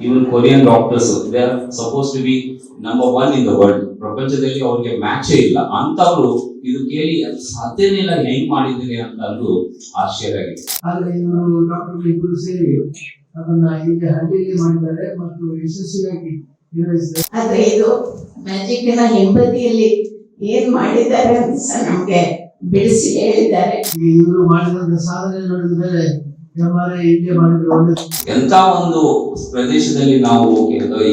Even Korean doctors they are suppose to be number one in the world ಪ್ರಪಂಚದಲ್ಲಿ ಅವ್ರಿಗೆ ಮ್ಯಾಚೇ ಇಲ್ಲ. ಅಂತವ್ರು ಇದು ಕೇಳಿ ಅದು ಸಾಧ್ಯನೇ ಇಲ್ಲ ಹೆಂಗ್ ಮಾಡಿದ್ದೀನಿ ಅಂತ ಅಂದು ಆಶ್ಚರ್ಯ ಆಗಿದೆ. ಆದ್ರೆ ಇವರು ಡಾಕ್ಟರ್ ಇಬ್ಬರು ಸೇರಿ ಅದನ್ನ ಹಳ್ಳಿಯಲ್ಲಿ ಮಾಡಿದ್ದಾರೆ ಮತ್ತು ಯಶಸ್ವಿಯಾಗಿ ನಿರ್ವಹಿಸಿದ್ದಾರೆ. ಆದ್ರೆ ಇದು ಮ್ಯಾಜಿಕ್ನ ಹಿಂಬದಿಯಲ್ಲಿ ಏನ್ ಮಾಡಿದ್ದಾರೆ ಅಂತ ನಮ್ಗೆ ಬಿಡಿಸಿ ಹೇಳಿದ್ದಾರೆ. ಇವರು ಮಾಡಿದಂತ ಸಾಧನೆ ನೋಡಿದ್ರೆ ಎಂ ಎಂತ ಒಂದು ಪ್ರದೇಶದಲ್ಲಿ ನಾವು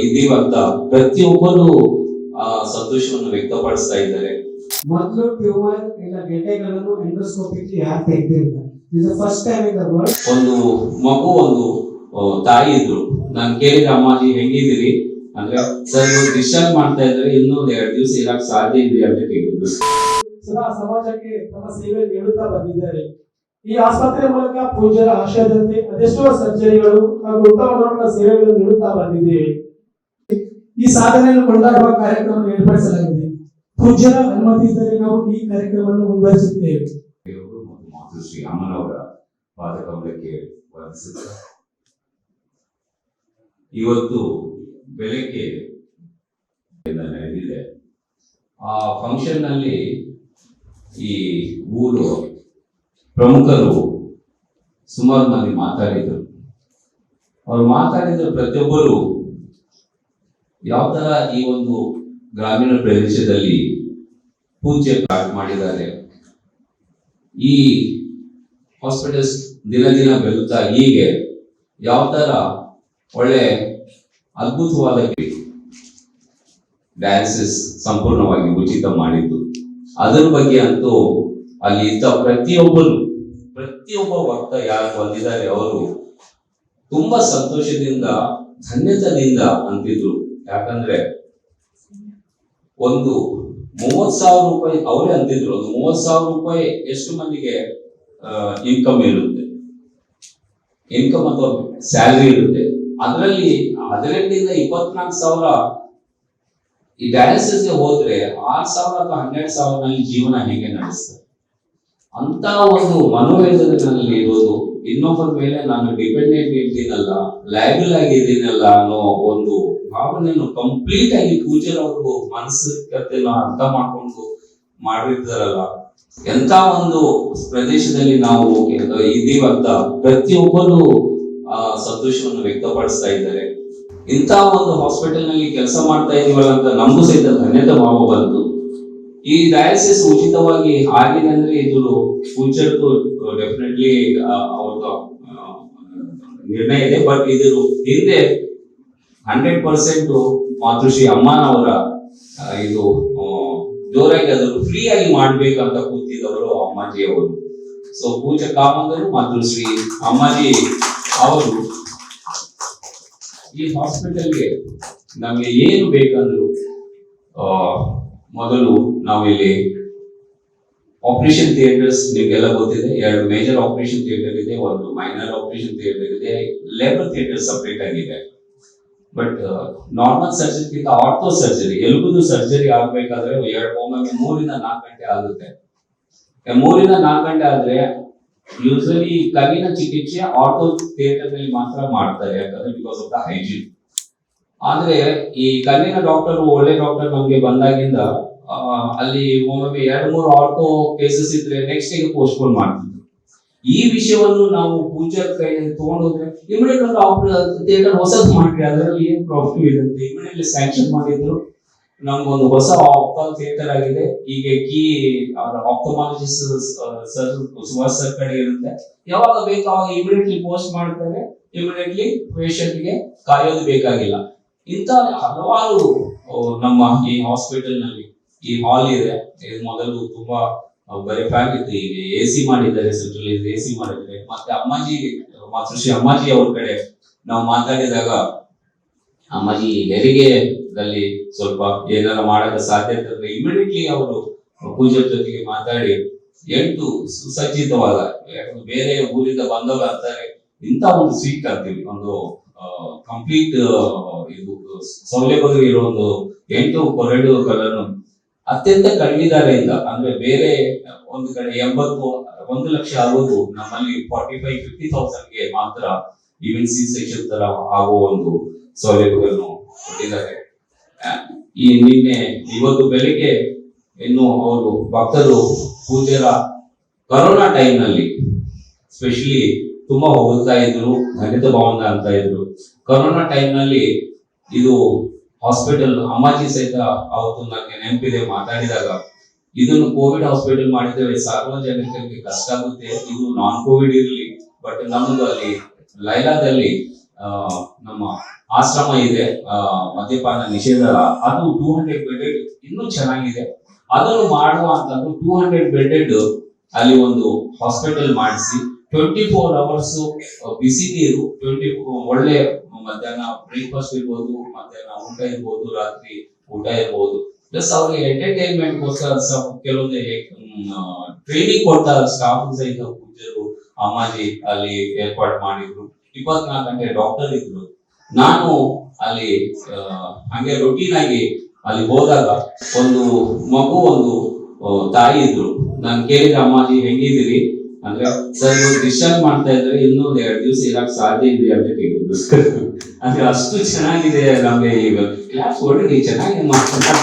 ಇದೀವಂತ ಪ್ರತಿಯೊಬ್ಬರು ಆ ಸಂತೋಷವನ್ನು ವ್ಯಕ್ತಪಡಿಸ್ತಾ ಇದ್ದಾರೆ. ಮೊದಲು ಟ್ಯೂಮರ್ ಇಲ್ಲ ಗೆಡ್ಡೆಗಳನ್ನು ಎಂಡೋಸ್ಕೋಪಿಕ್ ಯಾರು ತೆಗೆದಿಲ್ಲ ಇದು first time in the world ಒಂದು ಮಗು ಒಂದು ತಾಯಿ ಇದ್ರು. ನಾನು ಕೇಳಿದ ಅಮ್ಮಾಜಿ ಹೆಂಗಿದ್ದೀರಿ? ಅಂದ್ರೆ ಸರ್ ಇವ್ರು ಡಿಸ್ಚಾರ್ಜ್ ಮಾಡ್ತಾ ಇದ್ರೆ ಇನ್ನೂ ಒಂದ್ ಎರಡು ದಿವಸ ಇರಕ್ ಸಾಧ್ಯ ಇದೆ ಅಂತ ಕೇಳಿದ್ರು. ಸದಾ ಸಮಾಜಕ್ಕೆ ತಮ್ಮ ಸೇವೆ ನೀಡುತ್ತಾ ಬಂದಿದ್ದಾರೆ. ಈ ಆಸ್ಪತ್ರೆ ಮೂಲಕ ಪೂಜ್ಯರ ಆಶಯದಂತೆ ಅದೆಷ್ಟೋ ಸರ್ಜರಿಗಳು ಹಾಗೂ ಉತ್ತಮ ಸೇವೆಗಳನ್ನು ನೀಡುತ್ತಾ ಬಂದಿದ್ದೇವೆ ಈ ಸಾಧನೆಯನ್ನು ಕೊಂಡಾಡುವ ಕಾರ್ಯಕ್ರಮ ಏರ್ಪಡಿಸಲಾಗಿದೆ. ಪೂಜ್ಯರ ಅನುಮತಿ ಇದ್ದರೆ ನಾವು ಈ ಕಾರ್ಯಕ್ರಮವನ್ನು ಮುಂದುವರಿಸುತ್ತೇವೆ. ಇವತ್ತು ಬೆಳಗ್ಗೆ ನಡೆದಿದೆ. ಆ ಫಂಕ್ಷನ್ನಲ್ಲಿ ಈ ಊರು ಪ್ರಮುಖರು ಸುಮಾರು ಮಂದಿ ಮಾತಾಡಿದರು. ಅವ್ರು ಮಾತಾಡಿದ ಪ್ರತಿಯೊಬ್ಬರು ಯಾವ ತರ ಈ ಒಂದು ಗ್ರಾಮೀಣ ಪ್ರದೇಶದಲ್ಲಿ ಪೂಜೆ ಸ್ಟಾರ್ಟ್ ಮಾಡಿದ್ದಾರೆ. ಈ ಹಾಸ್ಪಿಟಲ್ಸ್ ದಿನ ದಿನ ಬೆಳೀತಾ ಹೀಗೆ ಯಾವ ತರ ಒಳ್ಳೆ ಅದ್ಭುತವಾದ ಡ್ಯಾನ್ಸಸ್ ಸಂಪೂರ್ಣವಾಗಿ ಉಚಿತ ಮಾಡಿದ್ದು. ಅದರ ಬಗ್ಗೆ ಅಂತೂ ಅಲ್ಲಿ ಇದ್ದ ಪ್ರತಿಯೊಬ್ಬರು ಪ್ರತಿಯೊಬ್ಬ ಭಕ್ತ ಯಾರು ಬಂದಿದ್ದಾರೆ ಅವರು ತುಂಬಾ ಸಂತೋಷದಿಂದ ಧನ್ಯತದಿಂದ ಅಂತಿದ್ರು. ಯಾಕಂದ್ರೆ ಒಂದು ಮೂವತ್ ಸಾವಿರ ರೂಪಾಯಿ ಅವರೇ ಅಂತಿದ್ರು. ಒಂದು ಮೂವತ್ ಸಾವಿರ ರೂಪಾಯಿ ಎಷ್ಟು ಮಂದಿಗೆ ಇನ್ಕಮ್ ಇರುತ್ತೆ? ಇನ್ಕಮ್ ಅಥವಾ ಸ್ಯಾಲರಿ ಇರುತ್ತೆ? ಅದರಲ್ಲಿ ಹದಿನೆಂಟರಿಂದ ಇಪ್ಪತ್ನಾಲ್ಕು ಸಾವಿರ ಈ ಡಯಾಲಿಸಿಸ್ಗೆ ಹೋದ್ರೆ ಆರ್ ಸಾವಿರ ಅಥವಾ ಹನ್ನೆರಡು ಸಾವಿರನಲ್ಲಿ ಜೀವನ ಹೇಗೆ ನಡೆಸ್ತಾರೆ? ಅಂತ ಒಂದು ಮನೋವೇದನೆಯಲ್ಲಿ ಇರೋದು, ಇನ್ನೊಬ್ಬರ ಮೇಲೆ ನಾನು ಡಿಪೆಂಡೆಂಟ್ ಇದ್ದೀನಲ್ಲ ಲಯಬಲ್ ಆಗಿದ್ದೀನಲ್ಲ ಅನ್ನೋ ಒಂದು ಭಾವನೆಯನ್ನು ಕಂಪ್ಲೀಟ್ ಆಗಿ ಪೂಜರವರು ಮನಸ್ಸನ್ನು ಅರ್ಥ ಮಾಡ್ಕೊಂಡು ಮಾಡಿರ್ತಾರಲ್ಲ. ಎಂತ ಒಂದು ಪ್ರದೇಶದಲ್ಲಿ ನಾವು ಇದೀವಂತ ಪ್ರತಿಯೊಬ್ಬರು, ಆ, ಸಂತೋಷವನ್ನು ವ್ಯಕ್ತಪಡಿಸ್ತಾ ಇದ್ದಾರೆ. ಇಂಥ ಒಂದು ಹಾಸ್ಪಿಟಲ್ನಲ್ಲಿ ಕೆಲಸ ಮಾಡ್ತಾ ಇದೀವಲ್ಲ ಅಂತ ನಮಗೂ ಸಹಿತ ಧನ್ಯತೆ ಭಾವ ಬಂತು. ಈ ಡಯಾಲಿಸಿಸ್ ಉಚಿತವಾಗಿ ಆಗಿದೆ ಅಂದ್ರೆ ಇದು ಫ್ಯೂಚರ್ದು ಡೆಫಿನೆಟ್ಲಿ ಅವ್ರದ್ದು ನಿರ್ಣಯ ಇದೆ. ಬಟ್ ಇದು ಹಿಂದೆ ಹಂಡ್ರೆಡ್ ಪರ್ಸೆಂಟ್ ಮಾತೃಶ್ರೀ ಅಮ್ಮನವರ ಇದು ಜೋರಾಗಿ ಅದನ್ನು ಫ್ರೀ ಆಗಿ ಮಾಡ್ಬೇಕಂತ ಕೂತಿದವರು ಅಮ್ಮಾಜಿ ಅವರು. ಸೊ ಪೂಜಾ ಕಾಮಂದರು ಮಾತೃಶ್ರೀ ಅಮ್ಮಾಜಿ ಅವರು. ಈ ಹಾಸ್ಪಿಟಲ್ಗೆ ನಮಗೆ ಏನು ಬೇಕಂದ್ರು ಮೊದಲು ನಾವಿಲ್ಲಿ ಆಪರೇಷನ್ ಥಿಯೇಟರ್ಸ್ ನಿಮ್ಗೆಲ್ಲ ಗೊತ್ತಿದೆ. ಎರಡು ಮೇಜರ್ ಆಪರೇಷನ್ ಥಿಯೇಟರ್ ಇದೆ, ಒಂದು ಮೈನರ್ ಆಪರೇಷನ್ ಥಿಯೇಟರ್ ಇದೆ ಲೇಬರ್ ಥಿಯೇಟರ್ ಸಪ್ರೇಟ್ ಆಗಿದೆ. ಬಟ್ ನಾರ್ಮಲ್ ಸರ್ಜರಿಗಿಂತ ಆರ್ಥೋ ಸರ್ಜರಿ ಎಲುಬುದು ಸರ್ಜರಿ ಆಗ್ಬೇಕಾದ್ರೆ ಎರಡು, ಒಮ್ಮೊಮ್ಮೆ ಮೂರಿಂದ ನಾಲ್ಕು ಗಂಟೆ ಆಗುತ್ತೆ. ಮೂರಿಂದ ನಾಲ್ಕು ಗಂಟೆ ಆದ್ರೆ ಯೂಶಲಿ ಕಲ್ಲಿನ ಚಿಕಿತ್ಸೆ ಆರ್ಥೋ ಥಿಯೇಟರ್ನಲ್ಲಿ ಮಾತ್ರ ಮಾಡ್ತಾರೆ, ಯಾಕಂದ್ರೆ ಬಿಕಾಸ್ ಆಫ್ ದ ಹೈಜೀನ್ ಆದ್ರೆ ಈ ಕಣ್ಣಿನ ಡಾಕ್ಟರ್ ಒಳ್ಳೆ ಡಾಕ್ಟರ್ ನಮ್ಗೆ ಬಂದಾಗಿಂದ ಅಲ್ಲಿ ಒಮ್ಮೊಮ್ಮೆ ಎರಡು ಮೂರು ಆರ್ಥೋ ಕೇಸಸ್ ಇದ್ರೆ ನೆಕ್ಸ್ಟ್ಗೆ ಪೋಸ್ಟ್ಪೋನ್ ಮಾಡ್ತಿದ್ರು. ಈ ವಿಷಯವನ್ನು ನಾವು ಪೂಜಾ ಕೈಯಲ್ಲಿ ತಗೊಂಡೋದ್ರೆ ಇಮಿಡಿಯೇಟ್ ಒಂದು ಥಿಯೇಟರ್ ಹೊಸದು ಮಾಡ್ರಿ ಅದರಲ್ಲಿ ಏನ್ ಪ್ರಾಫಿಟ್ ಇದೆ ಅಂತ ಇಮಿಡಿಯೇಟ್ಲಿ ಸ್ಯಾಂಕ್ಷನ್ ಮಾಡಿದ್ರು. ನಮ್ಗೊಂದು ಹೊಸ ಆಪ್ಟಾಲ್ ಥಿಯೇಟರ್ ಆಗಿದೆ. ಈಗ ಕೀ ಆಪ್ಟಮಾಲಜಿಸ್ಟ್ ಸರ್, ಸುಭಾಷ್ ಸರ್ ಕಡೆ ಇರುತ್ತೆ. ಯಾವಾಗ ಬೇಕು ಅವಾಗ ಇಮಿಡಿಯೇಟ್ಲಿ ಪೋಸ್ಟ್ ಮಾಡ್ತಾರೆ. ಇಮಿಡಿಯೇಟ್ಲಿ ಗೆ ಕಾಯೋದು ಬೇಕಾಗಿಲ್ಲ. ಇಂಥ ಹಲವಾರು ನಮ್ಮ ಈ ಹಾಸ್ಪಿಟಲ್ನಲ್ಲಿ ಈ ಹಾಲ್ ಇದೆ. ಇದು ಮೊದಲು ತುಂಬಾ ಆ, ಬರೀ ಫ್ಯಾನ್ ಇತ್ತು. ಈಗ ಎ ಸಿ ಮಾಡಿದ್ದಾರೆ ಸೆಂಟ್ರಲ್ ಎ ಸಿ ಮಾಡಿದ್ದಾರೆ. ಮತ್ತೆ ಅಮ್ಮಾಜಿ ಮಾತೃಶ್ರೀ ಅಮ್ಮಾಜಿ ಅವ್ರ ಕಡೆ ನಾವು ಮಾತಾಡಿದಾಗ ಅಮ್ಮಾಜಿ ಹೆರಿಗೆದಲ್ಲಿ ಸ್ವಲ್ಪ ಏನಾರ ಮಾಡಕ್ಕೆ ಸಾಧ್ಯತೆ ಇದ್ರೆ ಇಮಿಡಿಯೇಟ್ಲಿ ಅವರು ಪೂಜೆ ಜೊತೆಗೆ ಮಾತಾಡಿ ಎಂಟು ಸುಸಜ್ಜಿತವಾದ ಬೇರೆ ಊರಿಂದ ಬಂದವರು ಅಂತಾರೆ ಇಂಥ ಒಂದು ಸೀಟ್ ಅಂತೀವಿ. ಒಂದು ಕಂಪ್ಲೀಟ್ ಇದು ಸೌಲಭ್ಯಗಳು ಇರೋ ಒಂದು ಎಂಟು ಕಲರ್ ಅತ್ಯಂತ ಕಡಿಮೆ ದರದಿಂದ, ಅಂದ್ರೆ ಬೇರೆ ಒಂದು ಕಡೆ ಎಂಬತ್ತು, ಒಂದು ಲಕ್ಷ ಆಗೋದು ನಮ್ಮಲ್ಲಿ ಫಾರ್ಟಿ ಫೈವ್ ಫಿಫ್ಟಿ ಗೆ ಮಾತ್ರ ಈವನ್ ಸಿ ಸೆಕ್ಷನ್ ತರ ಆಗುವ ಒಂದು ಸೌಲಭ್ಯಗಳನ್ನು ಕೊಟ್ಟಿದ್ದಾರೆ. ಈ ನಿನ್ನೆ, ಇವತ್ತು ಬೆಳಿಗ್ಗೆ, ಇನ್ನು ಅವರು ಭಕ್ತರು ಪೂಜೆರ ಕರೋನಾ ಟೈಮ್ನಲ್ಲಿ ಸ್ಪೆಷಲಿ ತುಂಬಾ ಹೋಗ್ತಾ ಇದ್ರು ನಗದ ಭಾವನ ಅಂತ ಇದ್ರು. ಕೊರೋನಾ ಟೈಮ್ನಲ್ಲಿ ಇದು ಹಾಸ್ಪಿಟಲ್ ಅಮ್ಮಾಜಿ ಸಹಿತ ಅವತ್ತು ನನಗೆ ನೆನಪಿದೆ ಮಾತಾಡಿದಾಗ. ಇದನ್ನು ಕೋವಿಡ್ ಹಾಸ್ಪಿಟಲ್ ಮಾಡಿದ್ದೇವೆ. ಸಾರ್ವಜನಿಕರಿಗೆ ಕಷ್ಟ ಆಗುತ್ತೆ. ಇದು ನಾನ್ ಕೋವಿಡ್ ಇರಲಿ ಬಟ್ ನಮ್ದು ಅಲ್ಲಿ ಲೈಲಾದಲ್ಲಿ ನಮ್ಮ ಆಶ್ರಮ ಇದೆ. ಮದ್ಯಪಾನ ನಿಷೇಧ. ಅದು ಟೂ ಹಂಡ್ರೆಡ್ ಬೆಡೆಡ್ ಇನ್ನೂ ಚೆನ್ನಾಗಿದೆ. ಅದನ್ನು ಮಾಡುವಂತದ್ದು ಟೂ ಹಂಡ್ರೆಡ್ ಬೆಡೆಡ್ ಅಲ್ಲಿ ಒಂದು ಹಾಸ್ಪಿಟಲ್ ಮಾಡಿಸಿ ಟ್ವೆಂಟಿ ಫೋರ್ ಅವರ್ಸ್ ಬಿಸಿ ನೀರು ಟ್ವೆಂಟಿ ಒಳ್ಳೆ ಮಧ್ಯಾಹ್ನ ಬ್ರೇಕ್ಫಾಸ್ಟ್ ಇರ್ಬೋದು, ಮಧ್ಯಾಹ್ನ ಊಟ ಇರ್ಬೋದು, ರಾತ್ರಿ ಊಟ ಇರ್ಬೋದು. ಪ್ಲಸ್ ಅವ್ರಿಗೆ ಎಂಟರ್ಟೈನ್ಮೆಂಟ್ ಗೋಸ್ಕರ ಕೆಲವೊಂದು ಟ್ರೈನಿಂಗ್ ಕೊಡ್ತಾರೆ ಸ್ಟಾಫ್ ಸಹಿತ ಪೂಜರು ಅಮ್ಮಾಜಿ ಅಲ್ಲಿ ಏರ್ಪಾಡು ಮಾಡಿದ್ರು. ಇಪ್ಪತ್ನಾಲ್ಕು ಗಂಟೆ ಡಾಕ್ಟರ್ ಇದ್ರು. ನಾನು ಅಲ್ಲಿ ಹಂಗೆ ರೊಟೀನ್ ಆಗಿ ಅಲ್ಲಿ ಹೋದಾಗ ಒಂದು ಮಗು, ಒಂದು ತಾಯಿ ಇದ್ರು. ನಾನು ಕೇಳಿದ್ರೆ ಅಮ್ಮಾಜಿ, ಹೆಂಗಿದ್ದೀರಿ? ಅಂದ್ರೆ ಸರ್ ಇವಾಗ ಡಿಸ್ಚಾರ್ಜ್ ಮಾಡ್ತಾ ಇದ್ರೆ ಇನ್ನೊಂದ್ ಎರಡ್ ದಿವಸ ಇರಕ್ ಸಾಧ್ಯ ಇದೆ ಅಂತ ಕೇಳಿದ್ರು ಅಂದ್ರೆ ಅಷ್ಟು ಚೆನ್ನಾಗಿದೆ ನಮ್ಗೆ ಈಗ. ಕ್ಲಾಸ್ ಹೊರಡಿ ಚೆನ್ನಾಗಿ ಮಾಡ್ತಾರೆ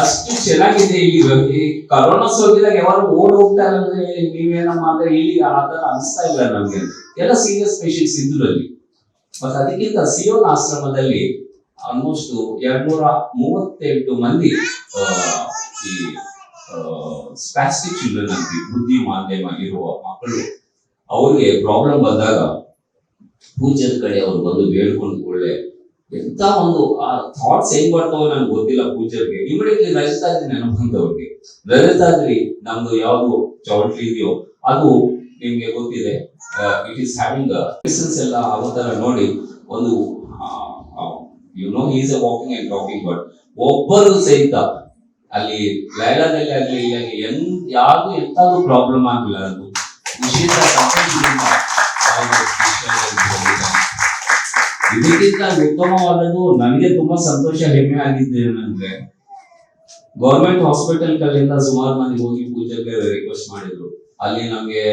ಅಷ್ಟು ಚೆನ್ನಾಗಿದೆ ಈಗ. ಈ ಕರೋನಾ ಸೋಕಿದಾಗ ಯಾವಾಗ ಓಡ್ ಹೋಗ್ತಾ ಅಂದ್ರೆ ನೀವೇನಮ್ಮ ಅಂದ್ರೆ ಇಲ್ಲಿ ಆ ತರ ಅನಿಸ್ತಾ ಇಲ್ಲ ನಮ್ಗೆ. ಎಲ್ಲ ಸೀರಿಯಸ್ ಪೇಷಂಟ್ಸ್ ಇದ್ರು ಅಲ್ಲಿ. ಮತ್ತೆ ಅದಕ್ಕಿಂತ ಸಿಯೋನ್ ಆಶ್ರಮದಲ್ಲಿ ಆಲ್ಮೋಸ್ಟ್ ಎರಡ್ನೂರ ಮೂವತ್ತೆಂಟು ಮಂದಿ ಈ ಸ್ಪಾಸ್ಟಿಕ್ ಚಿಲ್ಡ್ರನ್ ಅಂತ ಬುದ್ಧಿ ಮಾಧ್ಯಮ ಇರುವ ಮಕ್ಕಳು, ಅವರಿಗೆ ಪ್ರಾಬ್ಲಮ್ ಬಂದಾಗ ಪೂಜನ್ ಕಡೆ ಅವ್ರು ಬಂದು ಬೇಡ್ಕೊಂಡು ಒಳ್ಳೆ ಎಂತ ಒಂದು, ಆ ಥಾಟ್ಸ್ ಹೆಂಗ್ ಬರ್ತಾವ ನನ್ಗೆ ಗೊತ್ತಿಲ್ಲ ಪೂಜರ್ಗೆ ಇಮಿಡಿಯೇಟ್ಲಿ ರಜತಾದ್ರಿ ನೆನಪಂತವ್ರಿಗೆ ರಜತಾದ್ರಿ ನಮ್ದು ಯಾವ್ದು ಚೌಟ್ಲಿ ಇದೆಯೋ, ಅದು ನಿಮ್ಗೆ ಗೊತ್ತಿದೆ. ಇಟ್ ಈಸ್ ಹ್ಯಾವಿಂಗ್ ಡಿಸ್ಟೆನ್ಸ್ ಎಲ್ಲ ಆಗೋತರ ನೋಡಿ, ಒಂದು you know is a walking and talking but ಒಬ್ಬರು ಸಹಿತ ಅಲ್ಲಿ ಲೈಲಾದಲ್ಲಿ ಆಗ್ಲಿ ಇಲ್ಲಿ ಎನ್, ಯಾವ್ದು ಎಂತಾದ್ರು ಪ್ರಾಬ್ಲಮ್ ಆಗಿಲ್ಲ ಅದು. ಇದಕ್ಕಿಂತ ಉತ್ತಮವಾದದ್ದು ನನಗೆ ತುಂಬಾ ಸಂತೋಷ ಹೆಮ್ಮೆ ಆಗಿದ್ದು ಏನಂದ್ರೆ ಗೌರ್ಮೆಂಟ್ ಹಾಸ್ಪಿಟಲ್ ಕಲ್ಲಿಂದ ಸುಮಾರು ಮಂದಿ ಹೋಗಿ ಪೂಜೆಗೆ ರಿಕ್ವೆಸ್ಟ್ ಮಾಡಿದ್ರು. ಅಲ್ಲಿ ನಮ್ಗೆ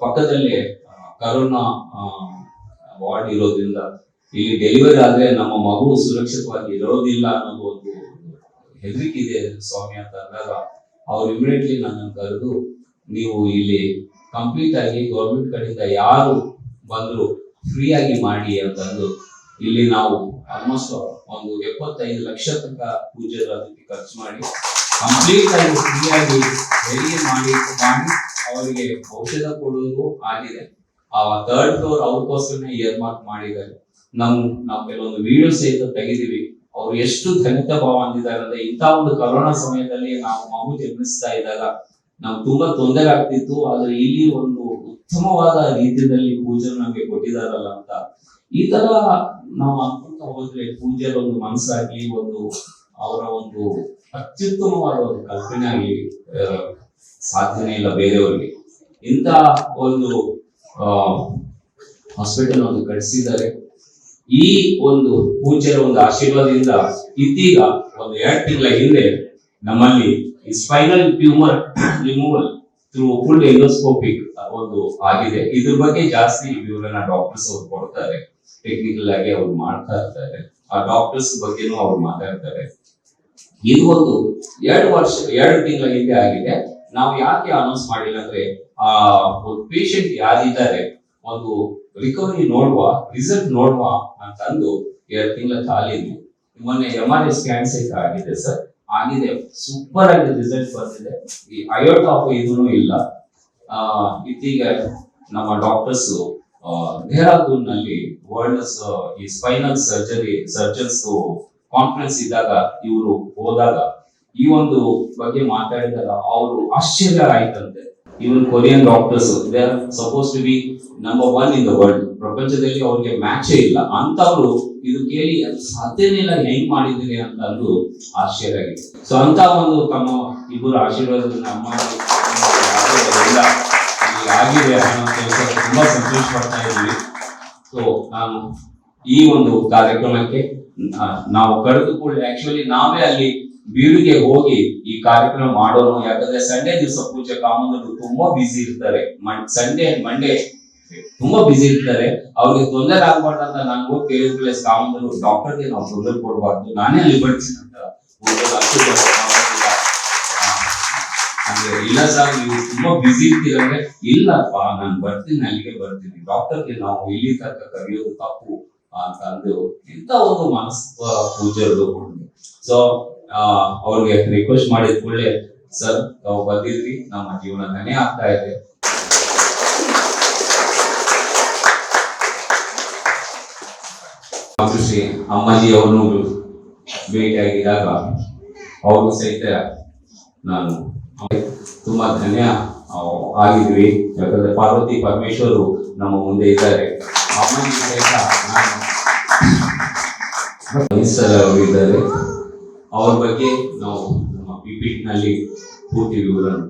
ಪಕ್ಕದಲ್ಲಿ ಕರೋನಾ ವಾರ್ಡ್ ಇರೋದ್ರಿಂದ ಇಲ್ಲಿ ಡೆಲಿವರಿ ಆದ್ರೆ ನಮ್ಮ ಮಗು ಸುರಕ್ಷಿತವಾಗಿ ಇರೋದಿಲ್ಲ ಅನ್ನೋದು ಒಂದು ಹೆದರಿಕೆ ಇದೆ ಸ್ವಾಮಿ ಅಂತ ಅಂದಾಗ ಅವ್ರು ಇಮಿಡಿಯೇಟ್ಲಿ ನನ್ನನ್ನು ಕರೆದು ನೀವು ಇಲ್ಲಿ ಕಂಪ್ಲೀಟ್ ಆಗಿ ಗೌರ್ಮೆಂಟ್ ಕಡೆಯಿಂದ ಯಾರು ಬಂದ್ರು ಫ್ರೀ ಆಗಿ ಮಾಡಿ ಅಂತಂದು ಇಲ್ಲಿ ನಾವು ಆಲ್ಮೋಸ್ಟ್ ಒಂದು ಎಪ್ಪತ್ತೈದು ಲಕ್ಷ ತನಕ ಪೂಜೆರು ಅದಕ್ಕೆ ಖರ್ಚು ಮಾಡಿ ಕಂಪ್ಲೀಟ್ ಆಗಿ ಫ್ರೀ ಆಗಿ ಹೆರಿಗೆ ಮಾಡಿ ಮಾಡಿ ಅವರಿಗೆ ಔಷಧ ಕೊಡೋದು ಆಗಿದೆ. ಆ ಥರ್ಡ್ ಫ್ಲೋರ್ ಅವ್ರಿಗೋಸ್ಕರನೇ ಇಯರ್ ಮಾರ್ಕ್ ಮಾಡಿದ್ದಾರೆ. ನಮ್ ನಾವು ಕೆಲವೊಂದು ವಿಡಿಯೋ ಸಹಿತ ತೆಗೆದಿವಿ. ಅವ್ರು ಎಷ್ಟು ಧನಿತ ಭಾವ ಅಂದಿದ್ದಾರೆ ಅಂದ್ರೆ ಇಂಥ ಒಂದು ಕರೋನಾ ಸಮಯದಲ್ಲಿ ನಾವು ಮಗು ಜನ್ಮಿಸ್ತಾ ಇದ್ದಾಗ ನಾವು ತುಂಬಾ ತೊಂದರೆ ಆಗ್ತಿತ್ತು, ಆದ್ರೆ ಇಲ್ಲಿ ಒಂದು ಉತ್ತಮವಾದ ರೀತಿಯಲ್ಲಿ ಪೂಜೆ ನಮ್ಗೆ ಕೊಟ್ಟಿದಾರಲ್ಲ ಅಂತ. ಈ ತರ ನಾವು ಅನ್ಕೊಂತ ಹೋದ್ರೆ ಪೂಜೆಯ ಒಂದು ಮನಸ್ಸಾಗ್ಲಿ, ಒಂದು ಅವರ ಒಂದು ಅತ್ಯುತ್ತಮವಾದ ಒಂದು ಕಲ್ಪನೆ ಆಗ್ಲಿ ಸಾಧ್ಯನೇ ಇಲ್ಲ ಬೇರೆಯವರಿಗೆ. ಇಂತ ಒಂದು ಹಾಸ್ಪಿಟಲ್ ಒಂದು ಕಟ್ಟಿಸಿದ್ದಾರೆ ಈ ಒಂದು ಪೂಜ್ಯರ ಒಂದು ಆಶೀರ್ವಾದದಿಂದ ಇದೀಗ ಒಂದು ಎರಡು ತಿಂಗಳ ಹಿಂದೆ ನಮ್ಮಲ್ಲಿ ಈ spinal tumour removal through full endoscopic ಒಂದು ಆಗಿದೆ. ಇದ್ರ ಬಗ್ಗೆ ಜಾಸ್ತಿ ವಿವರಣ ಡಾಕ್ಟರ್ಸ್ ಅವ್ರು ಕೊಡ್ತಾರೆ. ಟೆಕ್ನಿಕಲ್ ಆಗಿ ಅವ್ರು ಮಾಡ್ತಾ ಇರ್ತಾರೆ. ಆ ಡಾಕ್ಟರ್ಸ್ ಬಗ್ಗೆನೂ ಅವ್ರು ಮಾತಾಡ್ತಾರೆ. ಇದು ಒಂದು ಎರಡು ವರ್ಷ, ಎರಡು ತಿಂಗಳ ಹಿಂದೆ ಆಗಿದೆ. ನಾವು ಯಾಕೆ ಅನೌನ್ಸ್ ಮಾಡಿಲ್ಲ ಅಂದ್ರೆ, ಆ ಪೇಷಂಟ್ ಯಾರಿದ್ದಾರೆ, ಒಂದು ರಿಕವರಿ ನೋಡುವ ರಿಸಲ್ಟ್ ನೋಡುವ ಅಂತಂದು ಎರಡು ತಿಂಗಳ ಇದ್ವಿ. ಮೊನ್ನೆ ಎಂ ಆರ್ ಐ ಸ್ಕ್ಯಾನ್ ಸಹಿತ ಆಗಿದೆ ಸರ್ ಆಗಿದೆ ಸೂಪರ್ ಆಗಿ ರಿಸಲ್ಟ್ ಬಂದಿದೆ ಈ ಅಯೋಟ್ ಆಫ್ ಇದೂ ಇಲ್ಲ ಇತ್ತೀಗ ನಮ್ಮ ಡಾಕ್ಟರ್ಸ್ ದೇಹರಾದೂನ್ನಲ್ಲಿ ವರ್ಲ್ಡ್ ಈ ಸ್ಪೈನಲ್ ಸರ್ಜರಿ ಸರ್ಜನ್ಸ್ ಕಾನ್ಫರೆನ್ಸ್ ಇದ್ದಾಗ ಇವರು ಹೋದಾಗ ಈ ಒಂದು ಬಗ್ಗೆ ಮಾತಾಡಿದಾಗ ಅವರು ಆಶ್ಚರ್ಯ ಆಯ್ತಂತೆ even Korean doctors they are suppose to be number one in the world ಪ್ರಪಂಚದಲ್ಲಿ ಅವ್ರಿಗೆ ಮ್ಯಾಚೇ ಇಲ್ಲ. ಅಂತವ್ರು ಇದು ಕೇಳಿ ಸಾಧ್ಯನೇ ಇಲ್ಲ, ಹೆಂಗ್ ಮಾಡಿದ್ದೀನಿ ಅಂತ ಅಂದು ಆಶ್ಚರ್ಯ ಆಗಿದೆ. ಸೊ ಅಂತ ಒಂದು ತಮ್ಮ ಇಬ್ಬರು ಆಶೀರ್ವಾದ ನಮ್ಮ ಆಗಿದೆ ಅನ್ನೋ ತುಂಬಾ ಸಂತೋಷ ಪಡ್ತಾ ಇದ್ದೀವಿ. ಸೊ ನಾನು ಈ ಒಂದು ಕಾರ್ಯಕ್ರಮಕ್ಕೆ ನಾವು ಕರೆದುಕೊಳ್ಳಿ ಆಕ್ಚುಲಿ ನಾವೇ ಅಲ್ಲಿ ಬೀಳಿಗೆ ಹೋಗಿ ಈ ಕಾರ್ಯಕ್ರಮ ಮಾಡೋಣ ಯಾಕಂದ್ರೆ ಸಂಡೇ ದಿವಸ ಪೂಜೆ ಕಾಮಂದರು ತುಂಬಾ ಬಿಸಿ ಇರ್ತಾರೆ. ಸಂಡೇ ಮಂಡೇ ತುಂಬಾ ಬಿಸಿ ಇರ್ತಾರೆ. ಅವ್ರಿಗೆ ತೊಂದರೆ ಆಗ್ಬಾರ್ದು ಅಂತ ನಾನು ಹೋಗಿ ಪ್ಲೇಸ್ ಕಾಮಂದರು ಡಾಕ್ಟರ್ಗೆ ನಾವು ತೊಂದರೆ ಕೊಡಬಾರ್ದು. ನಾನೇ ಅಲ್ಲಿ ಅಂತ ಇಲ್ಲ ಸರ್, ನೀವು ತುಂಬಾ ಬಿಸಿ ಇರ್ತೀರಂದ್ರೆ ಇಲ್ಲಪ್ಪ, ನಾನು ಬರ್ತೀನಿ, ಅಲ್ಲಿಗೆ ಬರ್ತೀನಿ. ಡಾಕ್ಟರ್ಗೆ ನಾವು ಇಲ್ಲಿ ತನಕ ಕರೆಯೋದು ತಪ್ಪು ಅಂತ ಅಂದು ಇಂಥ ಒಂದು ಮನಸ್ಸು, ಪೂಜೆ ಸೊ ಅವ್ರಿಗೆ ರಿಕ್ವೆಸ್ಟ್ ಮಾಡಿದ ಕೂಡಲೇ, ಸರ್ ನಾವು ಬಂದಿದ್ರಿ, ನಮ್ಮ ಜೀವನ ಧನ್ಯ ಆಗ್ತಾ ಇದೆ. ಶ್ರೀ ಅಮ್ಮಾಜಿ ಅವರನ್ನು ಭೇಟಿಯಾಗಿದ್ದಾಗ ಅವರು ಸಹಿತ ನಾನು ತುಂಬಾ ಧನ್ಯ ಆಗಿದ್ವಿ. ಯಾಕಂದ್ರೆ ಪಾರ್ವತಿ ಪರಮೇಶ್ವರು ನಮ್ಮ ಮುಂದೆ ಇದ್ದಾರೆ. ಅಮ್ಮಾಜಿ ಸಹಿತ ನಾನು ಇದ್ದಾರೆ. ಅವ್ರ ಬಗ್ಗೆ ನಾವು ನಮ್ಮ ಪಿಪಿಟ್ನಲ್ಲಿ ಪೂರ್ತಿ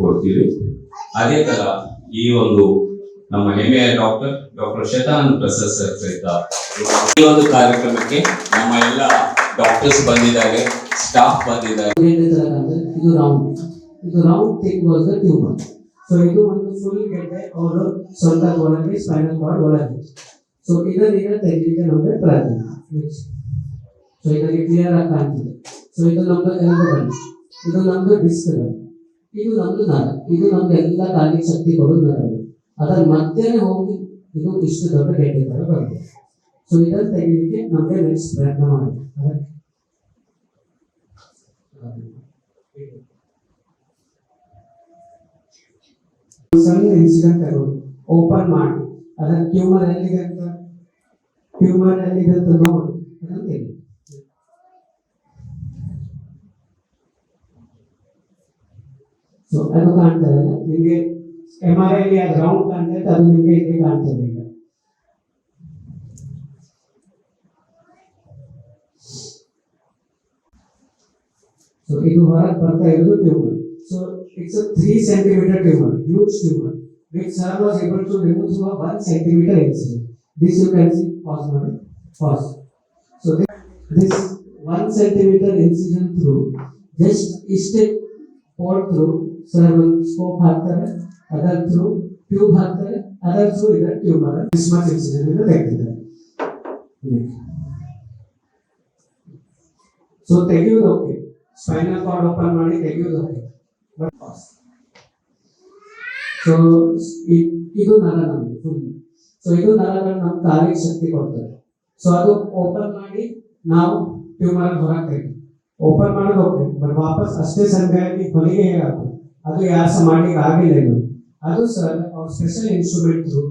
ಕೊಡ್ತೀವಿ. ಅದೇ ತರ ಈ ಒಂದು ನಮ್ಮ ಹೆಮ್ಮೆಯ doctor doctor Shatananda Prasad sir ಸಹಿತ ಈ ಒಂದು ಕಾರ್ಯಕ್ರಮಕ್ಕೆ ನಮ್ಮ ಎಲ್ಲ ಡಾಕ್ಟರ್ಸ್ ಬಂದಿದ್ದಾರೆ, ಸ್ಟಾಫ್ ಬಂದಿದ್ದಾರೆ. ಇದು ರೌಂಡ್ ಇದು round thing was the tumour so ಇದು ಒಂದು ಫುಲ್ ಗೆಡ್ಡೆ ಅವರು ಸ್ವಂತ ಒಳಗೆ ಸ್ಪೈನಲ್ ಕಾರ್ಡ್ ಒಳಗೆ. ಸೊ ಇದನ್ನೀಗ ತೆಗಿಲಿಕ್ಕೆ ನಮಗೆ ಪ್ರಯತ್ನ ಸೊ ಇದಕ್ಕೆ ಕ್ಲಿಯರ್ ಆಗಿ ಕಾಣ್ತದೆ. ಸೊ ಇದು ನಮ್ದು ಎಲ್ಬೋ ಇದು ನಮ್ದು ಬಿಸಿಲು ಇದು ನಮ್ದು ನರ ಇದು ನಮ್ದು ಎಲ್ಲ ಕಾಲಿಗೆ ಶಕ್ತಿ ಕೊಡೋದು ನರಗಳು ಅದರ ಮಧ್ಯೆ ಹೋಗಿ ಇದು ಇಷ್ಟು ದೊಡ್ಡ ಗೆಡ್ಡೆ ತರ ಬರುತ್ತೆ ಸೊ ಇದನ್ನು ತೆಗಿಲಿಕ್ಕೆ ನಮಗೆ ನೆಕ್ಸ್ಟ್ ಪ್ರಯತ್ನ ಮಾಡಿ ಸಣ್ಣ ಇನ್ಸಿಡೆಂಟ್ ತಗೊಂಡು ಓಪನ್ ಮಾಡಿ ಅದರ ಟ್ಯೂಮರ್ ಎಲ್ಲಿದೆ ಅಂತ ಟ್ಯೂಮರ್ ಎಲ್ಲಿದೆ ಅಂತ ನೋಡಿ ಸೊ ಅದು ಕಾಣ್ತದೆ ನಿಮಗೆ ಎಮ್ ಆರ್ ಐಲಿ ಅದು ರೌಂಡ್ ಕಾಣ್ತದೆ ಅದು ನಿಮಗೆ ಇಲ್ಲಿ ಕಾಣ್ತದೆ ಈಗ ಸೊ ಇದು ಹೊರಗೆ ಬರ್ತಾ ಇರೋದು tumour so it's a three centimetre tumour huge tumour which sir was able to remove through a one centimeter incision. This you can see, pause ಮಾಡಿ, pause. So this, this one centimeter incision through, just ಇಷ್ಟೇ port through, ಒಂದು scope ಹಾಕ್ತಾರೆ, ಅದರ through tube ಹಾಕ್ತಾರೆ, ಅದರ through ಇದರ tumour ತೆಗ್ದಿದ್ದಾರೆ. So ತೆಗೆಯೋದು ಓಕೆ ಸ್ಪೈನಲ್ ಕಾರ್ಡ್ ಓಪನ್ ಮಾಡಿ ತೆಗೆಯೋದು ಓಕೆ ಸೊ ಇದು ನರ ನಮ್ದು ಫುಲ್ ಸೊ ಇದು ನರಗಳು ನಮ್ಮ ಕಾಲಿಗೆ ಶಕ್ತಿ ಕೊಡ್ತಾರೆ ಸೊ ಅದು ಓಪನ್ ಮಾಡಿ ನಾವು ಟ್ಯೂಮರ್ ಹೊರಗೆ ಓಪನ್ ಮಾಡೋದು ಓಕೆ ಬಟ್ ವಾಪಸ್ ಅಷ್ಟೇ ಸಂಖ್ಯೆಯಲ್ಲಿ ಹೊಲಿಗೆ ಹೇಗಾಗ್ತದೆ ಅದು ಯಾರು ಸಹ ಮಾಡ್ಲಿಕ್ಕೆ ಆಗಿಲ್ಲ ಇದು ಅದು ಸರ್ ಅವ್ರ ಸ್ಪೆಷಲ್ ಇನ್ಸ್ಟ್ರೂಮೆಂಟ್ ಇದು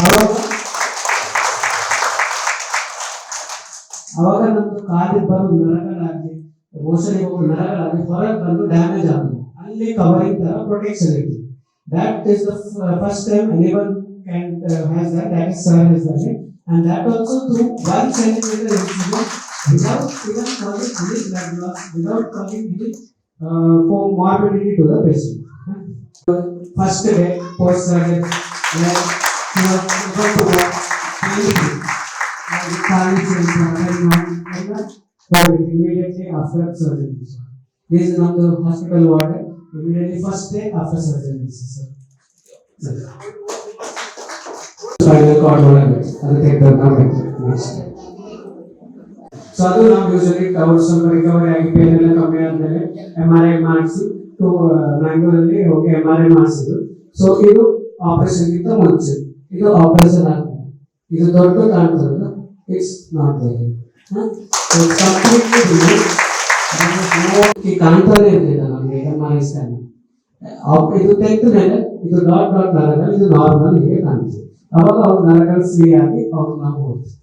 ಅವಾಗ ಅವಾಗ ನಮ್ದು ಕಾಲಿಗೆ ಬರೋ ನರಗಳಾಗಲಿ ಮೋಷನ್ಗೆ ಹೋಗೋ ನರಗಳಾಗಲಿ ಹೊರಗೆ ಬಂದು ಡ್ಯಾಮೇಜ್ ಆಗುತ್ತೆ ಅಲ್ಲಿ ಕವರಿಂಗ್ ತರ ಪ್ರೊಟೆಕ್ಷನ್ ಇರ್ತದೆ that is the f- first time anyone can uh, has that that is sir has done it and that also through one centimeter incision without even causing any blood loss without causing any uh, for morbidity to the patient. First day, post surgery, then to go to work, anything. And can't change from that one immediately after surgery. This is on the hospital ward, immediately first day after surgery. Sorry, the card will end. I'll take the number next. So ಅದು ನಾವು usually tower ಸ್ವಲ್ಪ recovery ಆಗಿ pain ಎಲ್ಲ ಕಮ್ಮಿ ಆದ್ಮೇಲೆ M R I ಮಾಡಿಸಿ, to ಮ್ಯಾಂಗ್ಳೂರಲ್ಲಿ ಹೋಗಿ ಎಂ ಆರ್ ಐ ಮಾಡಿಸಿದ್ರು. ಸೊ ಇದು ಆಪರೇಷನ್ ಗಿಂತ ಮುಂಚೆ. ಇದು ಆಪರೇಷನ್ ಆಗ್ತದೆ ಇದು ದೊಡ್ಡ ಕಾಣ್ತದಲ್ಲ ಇಟ್ಸ್ ನಾಟ್ ಕಂಪ್ಲೀಟ್ಲಿ ಕಾಣ್ತಾನೆ ಇರಲಿಲ್ಲ ನಮಗೆ ಎಂ ಆರ್ ಐ ಸ್ಕ್ಯಾನ್ ಇದು ತೆಗೆದ ಮೇಲೆ, ಇದು ಡಾಟ್ ಡಾಟ್ ನರಗಳು, ಇದು ನಾರ್ಮಲ್ ಹೀಗೆ ಕಾಣ್ತದೆ. ಅವಾಗ ಅವ್ರ ನರಗಳು ಫ್ರೀ ಆಗಿ ಅವ್ರು ನಾವು ಹೋಗ್ತೀವಿ.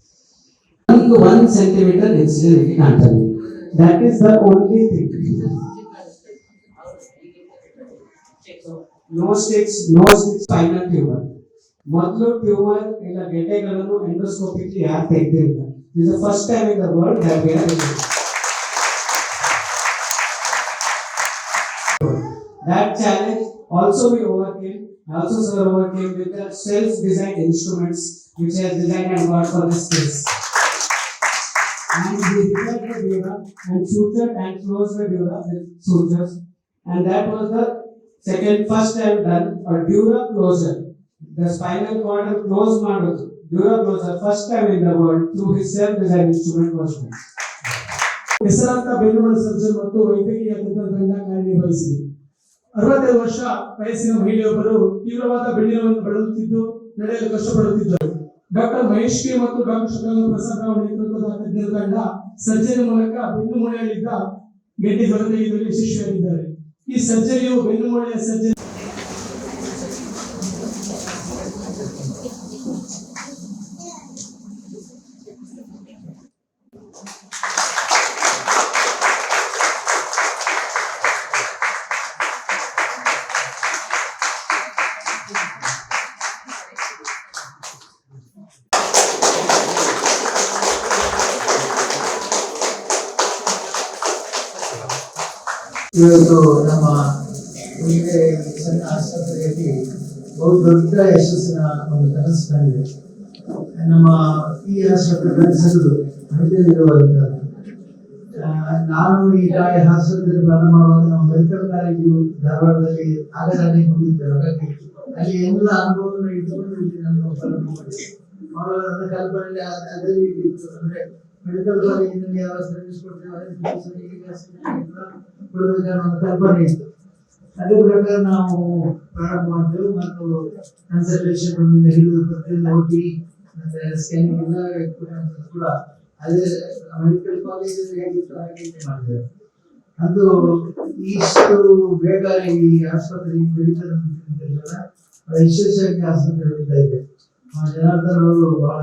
ಒಂದು ಒನ್ ಸೆಂಟಿಮೀಟರ್ ಇನ್ಸಿಡೆಂಟ್ ಹೀಗೆ ಕಾಣ್ತದೆ that is the only thing no sticks no sticks final tumour ಮೊದಲು ಟ್ಯೂಮರ್ ಇಲ್ಲ ಗೆಡ್ಡೆಗಳನ್ನು ಎಂಡೋಸ್ಕೋಪಿಕ್ ಯಾರು ತೆಗೆದಿಲ್ಲ is the first time in the world that we are That challenge also we overcame. Also, sir overcame with the self-designed instruments which has designed and got for this case. And we repaired the dura and sutured and closed the dura with sutures. And that was the second, first time done a dura closure. the spinal cord close ಮಾಡೋದು dura closure first time in the world through his self design instrument was made ಹೆಸರಾಂತ ಬೆನ್ನುಮೂಳೆ surgeon ಮತ್ತು ವೈದ್ಯಕೀಯ ತಂಡ ಕಾರ್ಯನಿರ್ವಹಿಸಿದೆ ಅರವತ್ತೈದು ವರ್ಷ ವಯಸ್ಸಿನ ಮಹಿಳೆಯೊಬ್ಬರು ತೀವ್ರವಾದ ಬೆನ್ನಿನವನ್ನು ಬಳಲುತ್ತಿದ್ದು ನಡೆಯಲು ಕಷ್ಟಪಡುತ್ತಿದ್ದರು ಡಾಕ್ಟರ್ ಮಹೇಶ್ ಮತ್ತು ಡಾಕ್ಟರ್ ಶುಕ್ಲಾನಂದ ಪ್ರಸಾದ್ ರಾವ್ ನೇತೃತ್ವದ ತಜ್ಞರ ತಂಡ ಸರ್ಜರಿ ಮೂಲಕ ಬೆನ್ನು ಮೂಳೆಯಲ್ಲಿದ್ದ ಗೆಡ್ಡೆ ಹೊರತೆಗೆಯುವಲ್ಲಿ ಯಶಸ್ವಿಯಾಗಿದ್ದಾರೆ. ಈ ಸರ್ಜರಿಯು ಬೆನ್ನು ಮೂಳೆಯ ಸರ್ಜರಿ ಇವತ್ತು ನಮ್ಮ ಸಣ್ಣ ಆಸ್ಪತ್ರೆಯಲ್ಲಿ ಬಹು ದೊಡ್ಡ ಯಶಸ್ಸಿನ ಒಂದು ಕನಸು ಕಂಡಿದೆ. ನಮ್ಮ ಈ ಆಸ್ಪತ್ರೆ ಹಿಡಿದಿರುವಂಥದ್ದು ಆ, ನಾನು ಈ ಆಸ್ಪತ್ರೆ ಪ್ರಾರಂಭ ಮಾಡುವಾಗ ನಮ್ಮ ಮೆಡಿಕಲ್ ಕಾಲೇಜು ಧಾರವಾಡದಲ್ಲಿ ಆಗಲೇ ಹೊಂದಿದ್ದೇವೆ ಹಾಗಾಗಿ ಅಲ್ಲಿ ಎಲ್ಲ ಅನುಭವವನ್ನು ಇಟ್ಟುಕೊಂಡು ನಾನು ಪ್ರಾರಂಭ ಮಾಡಿದೆ. ಮಾಡುವಾಗ ಕಲ್ಪನೆ ಅದ್- ಅದರಲ್ಲಿ ಇತ್ತು. ಅಂದ್ರೆ ಮೆಡಿಕಲ್ ಸರ್ವಿಸ್ ಅದೇ ಪ್ರಕಾರ ನಾವು ಪ್ರಾರಂಭ ಮಾಡಿದೆವು ಮತ್ತು ಕನ್ಸಲ್ಟೇಷನ್ ಹಿಡಿದು ಮತ್ತೆ ಸ್ಕ್ಯಾನಿಂಗ್ ಎಲ್ಲ ಕೂಡ ಅದೇ ಮೆಡಿಕಲ್ ಕಾಲೇಜಲ್ಲಿ ಹೇಗಿತ್ತು ಹಾಗೆ ಇಲ್ಲಿ ಅದು ಇಷ್ಟು ಬೇಗ ಆಸ್ಪತ್ರೆ ಬೆಳೀತದೆ ಅಂತ ಯಶಸ್ವಿಯಾಗಿ ಆಸ್ಪತ್ರೆ ಬೆಳೀತಾ ಇದೆ ಜನಾರ್ದನ್ ಅವರು ಬಹಳ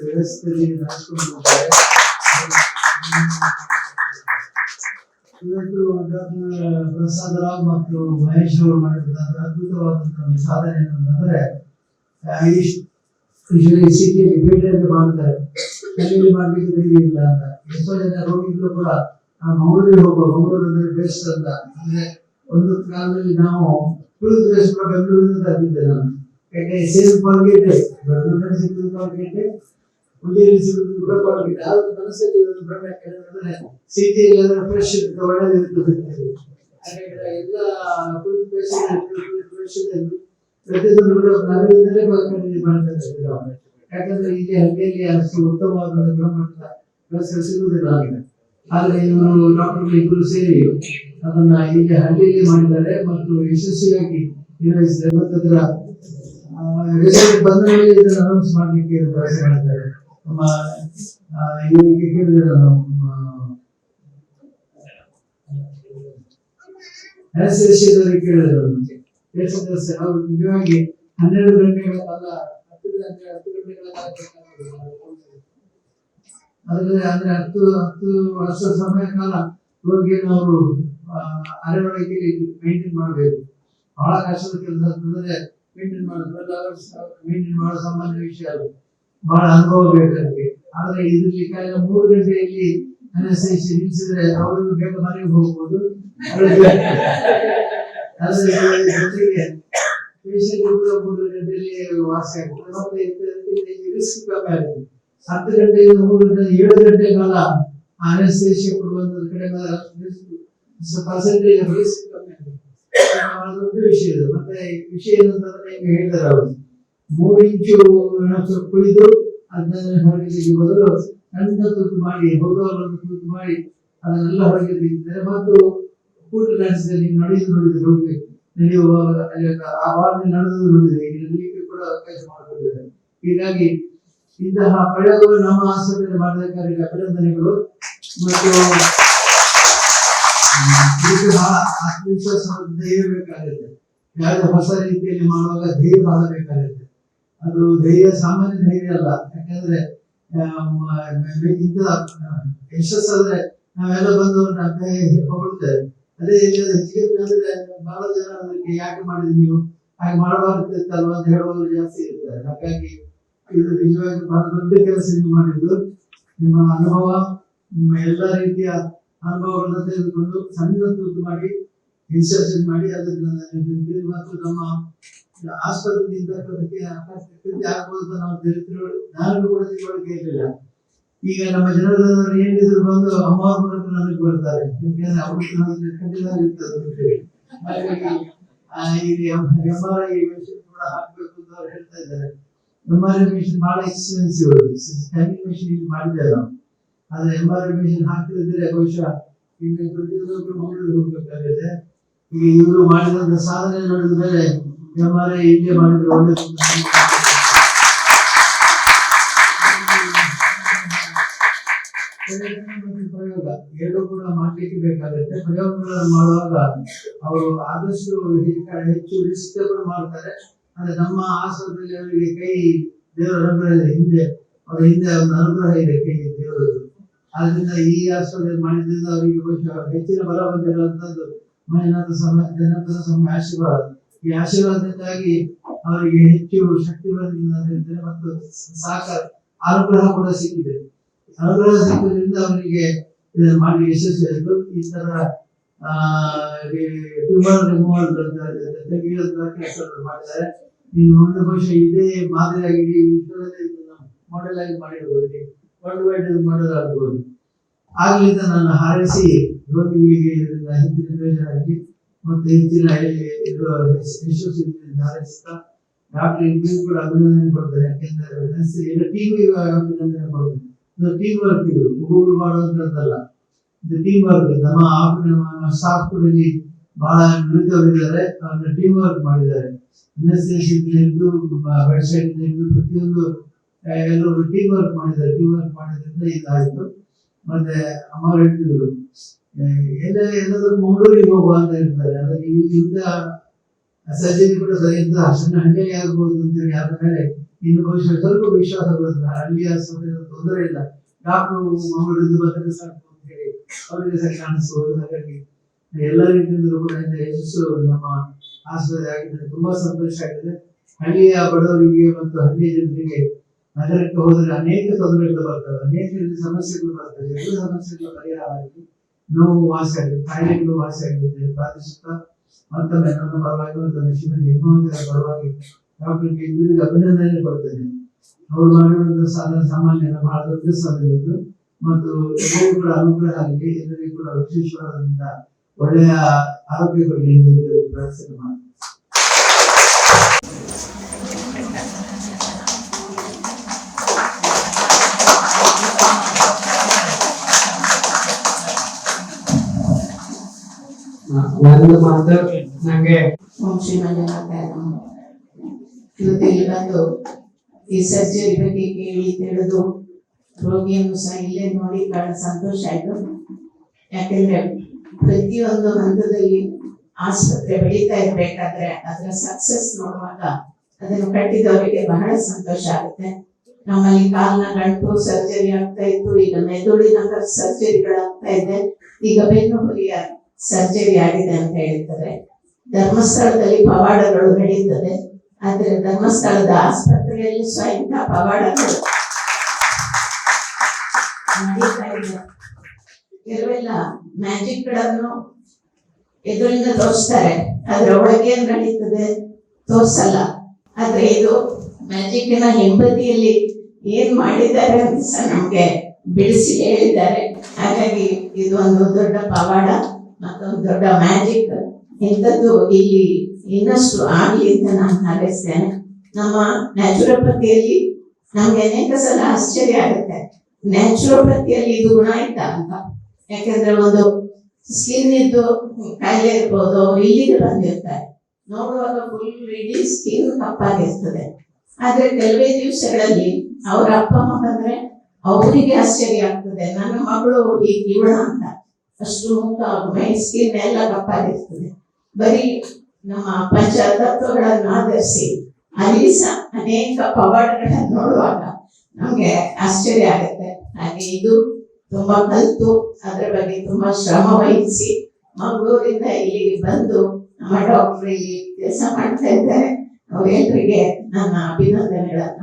ವ್ಯವಸ್ಥೆಯಲ್ಲಿ ನಡೆಸ್ಕೊಂಡು ಹೋಗ್ತಾರೆ ಇವತ್ತು ಪ್ರಸಾದ್ ರಾವ್ ಮತ್ತು ಮಹೇಶ್ ಅವರು ಮಾಡಿದಂತಹ ಅದ್ಭುತವಾದಂತಹ ಒಂದು ಸಾಧನೆ ಯೂಶಲಿ ಸಿಟಿಯಲ್ಲಿ ಪೇಟೆಯಲ್ಲಿ ಮಾಡ್ತಾರೆ ಕಲ್ಲಿಯಲ್ಲಿ ಮಾಡ್ಲಿಕ್ಕೆ ಧೈರ್ಯ ಇಲ್ಲ ಅಂತ ಎಷ್ಟೋ ಜನ ರೋಗಿಗಳು ಕೂಡ ಮಂಗಳೂರಿಗೆ ಹೋಗುವ ಮಂಗಳೂರು ಅಂದ್ರೆ ಬೆಸ್ಟ್ ಅಂತ ಅಂದ್ರೆ ಒಂದು ಕಾಲದಲ್ಲಿ ನಾವು ಕುಳಿತು ಬೇಸ್ ಕೂಡ ಬೆಂಗಳೂರಿನಿಂದ ತರ್ತಿದ್ದೆ ನಾನು ಯಾಕೆ ಸೇಮ್ ಕ್ವಾಲಿಟಿ ಬೆಂಗಳೂರಿನಲ್ಲಿ ಸಿಗುವುದು ಕ್ವಾಲಿಟಿ ಮನಸ್ಸಲ್ಲಿ ಒಂದು ಯಾಕಂದ್ರೆ ಫ್ರೆಶ್ ಇರುತ್ತೆ ಪ್ರತಿಯೊಂದು ಮಾಡ್ತಾರೆ ಇಲ್ಲಿ ಹಳ್ಳಿಯಲ್ಲಿ ಅಷ್ಟು ಉತ್ತಮವಾದ ಗುಣಮಟ್ಟದ ವ್ಯವಸ್ಥೆ ಸಿಗುವುದಿಲ್ಲ ಆದ್ರೆ ಇವರು ಡಾಕ್ಟರ್ ಇಬ್ಬರು ಸೇರಿ ಅದನ್ನ ಇಲ್ಲಿ ಹಳ್ಳಿಯಲ್ಲಿ ಮಾಡಿದ್ದಾರೆ ಮತ್ತು ಯಶಸ್ವಿಯಾಗಿ ನಿರ್ವಹಿಸಿದ್ದಾರೆ. ಮತ್ತು ಬಂದ ಮೇಲೆ ಇದನ್ನು ಅನೌನ್ಸ್ ಮಾಡಲಿಕ್ಕೆ ಪ್ರಯತ್ನ ಮಾಡಿದ್ದಾರೆ ನಮ್ಮ ಇವರಿಗೆ ಕೇಳಿದ್ರೆ ನಮ್ಮ ಅನಸ್ತೇಶಿಯದವರಿಗೆ ಕೇಳಿದ್ರು ಯಾಕಂದ್ರೆ ಸ- ಅವ್ರು ನಿಜವಾಗಿ ಹನ್ನೆರಡು ಗಂಟೆಗಳ ಕಾಲ, ಹತ್ತು ಅಂದ್ರೆ ಹತ್ತು ಹತ್ತು ವರ್ಷ ಸಮಯ ಕಾಲ ರೋಗಿಯನ್ನು ಅವರು ಮೇಂಟೈನ್ ಮಾಡಬೇಕು. ಬಹಳ ಕಷ್ಟದ ಕೆಲಸ ಮೇಂಟೈನ್ ಮಾಡೋದು ಮೇಂಟೈನ್ ಮಾಡೋ ಸಾಮಾನ್ಯ ವಿಷಯ ಅದು. ಬಹಳ ಅನುಭವ ಬೇಕಾಗುತ್ತೆ ಆದ್ರೆ ಇದ್ರಲ್ಲಿ ಕಾಲ ಮೂರು ಗಂಟೆಯಲ್ಲಿ ಅನಸ್ತೇಶಿ ನಿಲ್ಲಿಸಿದ್ರೆ ಅವರಿಗೂ ಬೇಗ ಮನೆಗೆ ಹೋಗ್ಬೋದು. ಜೊತೆಗೆ ಕೂಡ ಮೂರು ಮತ್ತೆ ರಿಸ್ಕ್ ಗಂಟೆ ಕೊಡುವಂತ ಕಡೆ ರಿಸ್ಕ್ ವಿಷಯ ಮತ್ತೆ ವಿಷಯ ಏನಂತಂದ್ರೆ ಹೇಳಿದಾರೆ ಅವರು. ಮೂರು ಇಂಚು ಕುಳಿತು ಕುಯ್ದು ಅದನ್ನ ಹೊರಗೆ ಬದಲು ಸಣ್ಣ ತುತ್ತು ಮಾಡಿ, ಹೋದವರನ್ನು ತುತ್ತು ಮಾಡಿ, ಅದನ್ನೆಲ್ಲ ಹೊರಗೆ ತೆಗಿತಾರೆ ಮತ್ತು ಕೂಟ ಡ್ಯಾನ್ಸ್ನಲ್ಲಿ ನಡೆದು ನೋಡಿದ್ರೆ ಹೋಗ್ಬೇಕು ನಡೆಯುವಾಗ ಆ ವಾರದಲ್ಲಿ ನಡೆದು ನೋಡಿದ್ರೆ ಇಲ್ಲಿ ಕೂಡ ಅವಕಾಶ ಮಾಡಿಕೊಂಡಿದ್ದಾರೆ ಹೀಗಾಗಿ ಇಂತಹ ಪ್ರಯೋಗಗಳು ನಮ್ಮ ಆಸ್ಪತ್ರೆಯಲ್ಲಿ ಮಾಡಬೇಕಾದ ಅಭಿನಂದನೆಗಳು. ಮತ್ತು ಆತ್ಮವಿಶ್ವಾಸ ಮತ್ತು ಧೈರ್ಯ ಬೇಕಾಗುತ್ತೆ ಯಾವುದೇ ಹೊಸ ರೀತಿಯಲ್ಲಿ ಮಾಡುವಾಗ ಧೈರ್ಯ ಮಾಡಬೇಕಾಗುತ್ತೆ ಬೇಕಾಗುತ್ತೆ ಅದು ಧೈರ್ಯ, ಸಾಮಾನ್ಯ ಧೈರ್ಯ ಅಲ್ಲ. ಯಾಕಂದ್ರೆ ಯಶಸ್ಸಾದ್ರೆ ನಾವೆಲ್ಲ ಬಂದು ಹೊಗಳ್ತೇವೆ ಅದೇ ಇಲ್ಲಿ ಹೆಚ್ಚಿಗೆ ಅಂದ್ರೆ ಬಹಳ ಜನ ಅದಕ್ಕೆ ಯಾಕೆ ಮಾಡಿದ್ರಿ ನೀವು? ಹಾಗೆ ಮಾಡಬಾರ್ದಿತ್ತಲ್ವ ಅಂತ ಹೇಳುವವರು ಜಾಸ್ತಿ ಇರ್ತಾರೆ. ಹಾಗಾಗಿ ಇದು ನಿಜವಾಗಿ ಬಹಳ ದೊಡ್ಡ ಕೆಲಸ ನೀವು ಮಾಡಿದ್ದು. ನಿಮ್ಮ ಅನುಭವ, ನಿಮ್ಮ ಎಲ್ಲ ರೀತಿಯ ಅನುಭವಗಳನ್ನ ತೆಗೆದುಕೊಂಡು ಸಣ್ಣ ಮಾಡಿ ಇನ್ಸರ್ಷನ್ ಮಾಡಿ ಅದನ್ನ ಮತ್ತು ನಮ್ಮ ಆಗ್ಬೋದು ಅಂತ ನಾವು ತಿಳುವಳಿ- ನಾನು ಕೂಡ ಇರಲಿಲ್ಲ. ಈಗ ನಮ್ಮ ಜನರನ್ನು ಏನಿದ್ರು ಬಂದು ಅಮ್ಮವ್ರ ಮೂಲಕ ನನಗೆ ಬರ್ತಾರೆ. ನನಗೆ ಖಂಡಿತ ಇರ್ತದೆ ಹೇಳಿ. ಹಾಗಾಗಿ ಆ, ಇಲ್ಲಿ ಎಂ ಆರ್ ಐ ಕೂಡ ಹಾಕ್ಬೇಕು ಅಂತ ಅವ್ರು ಹೇಳ್ತಾ ಇದ್ದಾರೆ. ಎಂ ಆರ್ ಮಿಷನ್ ಬಹಳ ಎಕ್ಸ್ಪೆನ್ಸಿವ್ ಮಿಷನ್ ಇಲ್ಲಿ ಮಾಡಿದೆ ನಾವು. ಆದ್ರೆ ಎಂ ಆರ್ ಮಿಷನ್ ಹಾಕಿದ್ರೆ ಬಹುಶಃ ಈಗ ಪ್ರತಿಯೊಬ್ಬರು ಮಂಗಳೂರು ಹೋಗ್ಬೇಕಾಗಿದೆ ಈಗ ಇವರು ಮಾಡಿದಂತ ಸಾಧನೆ ನೋಡಿದ್ರೆ ಎಂ ಐ ಇಂಡಿಯಾ ಮಾಡಿದ್ರೆ, ಒಳ್ಳೆ ಪ್ರಯೋಗ ಎರಡು ಕೂಡ ಮಾಡ್ಲಿಕ್ಕೆ ಬೇಕಾಗುತ್ತೆ. ಪ್ರಯೋಗಗಳನ್ನು ಮಾಡುವಾಗ ಅವರು ಆದಷ್ಟು ಹೆಚ್ಚು- ರಿಸ್ಕ್ ಮಾಡ್ತಾರೆ. ಆದರೆ ನಮ್ಮ ಆಸ್ಪತ್ರೆಯಲ್ಲಿ ಅವರಿಗೆ ಕೈ ದೇವರ ಅನುಗ್ರಹ ಹಿಂದೆ, ಅವರ ಹಿಂದೆ ಒಂದು ಅನುಗ್ರಹ ಇದೆ ಕೈ ದೇವರದ್ದು. ಆದ್ರಿಂದ ಈ ಆಸ್ಪತ್ರೆ ಮಾಡಿದ್ರಿಂದ ಅವರಿಗೆ ಬಹುಶಃ ಹೆಚ್ಚಿನ ಬಲ ಬಂದಿರುವಂತದ್ದು ಮೈನಾಥ ಸಮ ಜನಪದ ಸಮಯ ಆಶೀರ್ವಾದ. ಈ ಆಶೀರ್ವಾದದಿಂದಾಗಿ ಅವರಿಗೆ ಹೆಚ್ಚು ಶಕ್ತಿ ಬರಲಿಲ್ಲ ಮತ್ತು ಸಾಕ ಅನುಗ್ರಹ ಕೂಡ ಸಿಕ್ಕಿದೆ. ಅನುಗ್ರಹ ಸಿಕ್ಕಿದ್ರಿಂದ ಅವರಿಗೆ ಮಾಡಿ ಯಶಸ್ವಿ ಆಯಿತು ಈ ತರ ಮಾಡಿದ್ದಾರೆ. ನೀವು ಒಂದು ಬಹುಶಃ ಇದೇ ಮಾದರಿಯಾಗಿ ವಿಶ್ವದಲ್ಲೇ ಮಾಡೆಲ್ ಆಗಿ ಮಾಡಿರ್ಬೋದು. ವರ್ಲ್ಡ್ ವೈಡ್ ಮಾಡೆಲ್ ಆಗ್ಬೋದು. ಆಗ್ಲಿಂದ ನಾನು ಹಾರೈಸಿ ರೋಗಿಗಳಿಗೆ ಆಗಲಿ ಮತ್ತು ಹೆಚ್ಚಿನ ಯಶಸ್ವಿ ಹಾರೈಸ್ತಾ ಡಾಕ್ಟರ್ ಕೂಡ ಅಭಿನಂದನೆ ಕೊಡ್ತಾರೆ ಯಾಕೆಂದ್ರೆ ಟೀಮ್ ಅಭಿನಂದನೆ ಕೊಡ್ತಾರೆ ಇದು ಟೀಮ್ ವರ್ಕ್ ಇದು. ಗೂಗಲ್ ಮಾಡುವಂತದ್ದಲ್ಲ ಇದು ಟೀಮ್ ವರ್ಕ್ ನಮ್ಮ ಆಫ್ ಸ್ಟಾಫ್ ಕೂಡ ಇಲ್ಲಿ ಬಹಳ ನುರಿತವರಿದ್ದಾರೆ. ಅವ್ರನ್ನ ಟೀಮ್ ವರ್ಕ್ ಮಾಡಿದ್ದಾರೆ. ಹಿಡಿದು ವೆಬ್ಸೈಟ್ ಹಿಡಿದು ಪ್ರತಿಯೊಂದು ಎಲ್ಲರೂ ಟೀಮ್ ವರ್ಕ್ ಮಾಡಿದ್ದಾರೆ. ಟೀಮ್ ವರ್ಕ್ ಮಾಡಿದ್ರಿಂದ ಇದಾಯ್ತು. ಮತ್ತೆ ಅಮ್ಮ ಹೇಳ್ತಿದ್ರು ಎಲ್ಲ ಎಲ್ಲರೂ ಮಂಗಳೂರಿಗೆ ಹೋಗುವ ಅಂತ ಹೇಳ್ತಾರೆ. ಆದ್ರೆ ಇಂಥ ಸರ್ಜರಿ ಕೂಡ ಸರಿ ಇಂಥ ಸಣ್ಣ ಹಳ್ಳಿ ಆಗ್ಬೋದು ಅಂತ ಹೇಳಿ ಆದ ಮೇಲೆ ಇನ್ನು ಭವಿಷ್ಯ ಸ್ವಲ್ಪ ವಿಶ್ವಾಸ ಬರುತ್ತೆ ಹಳ್ಳಿ ಆಸ್ಪತ್ರೆ ತೊಂದರೆ ಇಲ್ಲ. ಡಾಕ್ಟರ್ ಮಂಗಳೂರಿಂದ ಬಂದರೆ ಸಾಕು ಅಂತ ಹೇಳಿ ಅವರಿಗೆ ಸಹ ಕಾಣಿಸ್ಬೋದು. ಹಾಗಾಗಿ ಎಲ್ಲ ರೀತಿಯಿಂದಲೂ ಕೂಡ ಯಶಸ್ಸು ನಮ್ಮ ಆಸ್ಪತ್ರೆ ಆಗಿದೆ. ತುಂಬಾ ಸಂತೋಷ ಆಗಿದೆ. ಹಳ್ಳಿಯ ಬಡವರಿಗೆ ಮತ್ತು ಹಳ್ಳಿಯ ಜನರಿಗೆ ನಗರಕ್ಕೆ ಹೋದರೆ ಅನೇಕ ತೊಂದರೆಗಳು ಬರ್ತವೆ. ಅನೇಕ ರೀತಿಯ ಸಮಸ್ಯೆಗಳು ಬರ್ತವೆ. ಎಲ್ಲ ಸಮಸ್ಯೆಗಳ ಪರಿಹಾರ ಆಗಿದೆ ನೋವು ವಾಸಿ ಆಗಿದೆ ಕಾಯಿಲೆಗಳು ವಾಸಿ ಆಗಿದೆ ಪ್ರಾರ್ಥಿಸುತ್ತಾ ಮತ್ತೊಮ್ಮೆ ನನ್ನ ಪರವಾಗಿ ಮತ್ತು ಹೇಮಾವತಿಯ ಪರವಾಗಿ ಡಾಕ್ಟರ್ಗೆ ಇಬ್ಬರಿಗೆ ಅಭಿನಂದನೆ ಕೊಡ್ತೇನೆ. ಅವರು ಮಾಡಿರುವಂತಹ ಸಾಧನ ಸಾಮಾನ್ಯ ಬಹಳ ದೊಡ್ಡ ಸಾಧನೆ ಮತ್ತು ಎಲ್ಲರಿಗೂ ಅನುಗ್ರಹ ಎಲ್ಲರಿಗೂ ಒಳ್ಳೆಯ ಆರೋಗ್ಯ ಕೊಡಲಿ ಎಂದು ಪ್ರಾರ್ಥನೆ ಮಾಡಿ ಒಂದು ಮಾತು ನಂಗೆ. ಇವತ್ತು ಇಲ್ಲಿ ಬಂದು ಈ ಸರ್ಜರಿ ಬಗ್ಗೆ ಕೇಳಿ ತಿಳಿದು ರೋಗಿಯನ್ನು ಸಹ ಇಲ್ಲೇ ನೋಡಿ ಬಹಳ ಸಂತೋಷ ಆಯ್ತು ಯಾಕೆಂದ್ರೆ ಪ್ರತಿಯೊಂದು ಹಂತದಲ್ಲಿ ಆಸ್ಪತ್ರೆ ಬೆಳೀತಾ ಇರ್ಬೇಕಾದ್ರೆ ಅದರ ಸಕ್ಸಸ್ ನೋಡುವಾಗ ಅದನ್ನು ಕಟ್ಟಿದವರಿಗೆ ಬಹಳ ಸಂತೋಷ ಆಗುತ್ತೆ ನಮ್ಮಲ್ಲಿ ಕಾಲ್ನ ಗಂಟು ಸರ್ಜರಿ ಆಗ್ತಾ ಇತ್ತು, ಈಗ ಮೆದುಳಿನ ಸರ್ಜರಿಗಳಾಗ್ತಾ ಇದೆ ಈಗ ಬೆನ್ನು ಹುರಿಯ ಸರ್ಜರಿ ಆಗಿದೆ ಅಂತ ಹೇಳ್ತಾರೆ. ಧರ್ಮಸ್ಥಳದಲ್ಲಿ ಪವಾಡಗಳು ನಡೀತದೆ. ಆದ್ರೆ ಧರ್ಮಸ್ಥಳದ ಆಸ್ಪತ್ರೆಯಲ್ಲಿ ಸ್ವಯಂ ಪವಾಡಗಳು ಕೆಲವೆಲ್ಲ ಮ್ಯಾಜಿಕ್ಗಳನ್ನು ಎದುರಿಂದ ತೋರಿಸ್ತಾರೆ. ಆದ್ರೆ ಒಳಗೆ ನಡೀತದೆ? ತೋರ್ಸಲ್ಲ. ಆದ್ರೆ ಇದು ಮ್ಯಾಜಿಕ್ನ ಹಿಂಬದಿಯಲ್ಲಿ ಏನ್ ಮಾಡಿದ್ದಾರೆ ಅಂತ ನಮ್ಗೆ ಬಿಡಿಸಿ ಹೇಳಿದ್ದಾರೆ. ಹಾಗಾಗಿ ಇದು ಒಂದು ದೊಡ್ಡ ಪವಾಡ. ಮತ್ತೊಂದು ದೊಡ್ಡ ಮ್ಯಾಜಿಕ್ ಇಂಥದ್ದು ಇಲ್ಲಿ ಇನ್ನಷ್ಟು ಆಗ್ಲಿ ಅಂತ ನಾನು ಹಾರೈಸ್ತೇನೆ. ನಮ್ಮ ನ್ಯಾಚುರೋಪತಿಯಲ್ಲಿ ನಮ್ಗೆ ಅನೇಕ ಸಲ ಆಶ್ಚರ್ಯ ಆಗುತ್ತೆ. ನ್ಯಾಚುರೋಪತಿಯಲ್ಲಿ ಇದು ಗುಣ ಆಯ್ತಾ ಅಂತ. ಯಾಕಂದ್ರೆ ಒಂದು ಸ್ಕಿನ್ ಇದ್ದು ಕಾಯಿಲೆ ಇರ್ಬೋದು, ಇಲ್ಲಿಗೆ ಬಂದಿರ್ತಾರೆ. ನೋಡುವಾಗ ಫುಲ್ ಇಡೀ ಸ್ಕಿನ್ ಕಪ್ಪಾಗಿರ್ತದೆ. ಆದ್ರೆ ಕೆಲವೇ ದಿವಸಗಳಲ್ಲಿ ಅವ್ರ ಅಪ್ಪ ಅಮ್ಮ ಬಂದ್ರೆ ಅವರಿಗೆ ಆಶ್ಚರ್ಯ ಆಗ್ತದೆ. ನನ್ನ ಮಗಳು ಈ ಇವಳ ಅಂತ. ಅಷ್ಟು ಮುಖ ಮೈ ಸ್ಕಿನ್ ಎಲ್ಲ ಕಪ್ಪಾಗಿರ್ತದೆ ಬರೀ, ನಮ್ಮ ಪಂಚತತ್ವಗಳನ್ನು ಆಧರಿಸಿ ಅಲ್ಲಿ ಅನೇಕ ಪವಾಡಗಳನ್ನು ನೋಡುವಾಗ ನಮ್ಗೆ ಆಶ್ಚರ್ಯ ಆಗುತ್ತೆ. ಹಾಗೆ ಇದು ತುಂಬಾ ಕಲ್ತು, ಅದ್ರ ಬಗ್ಗೆ ತುಂಬಾ ಶ್ರಮ ವಹಿಸಿ ಮಂಗಳೂರಿಂದ ಇಲ್ಲಿಗೆ ಬಂದು ನಮ್ಮ ಡಾಕ್ಟರ್ ಇಲ್ಲಿ ಕೆಲಸ ಮಾಡ್ತಾ ಇದ್ದಾರೆ. ಅವರೆಲ್ಲರಿಗೆ ನನ್ನ ಅಭಿನಂದನೆಗಳನ್ನ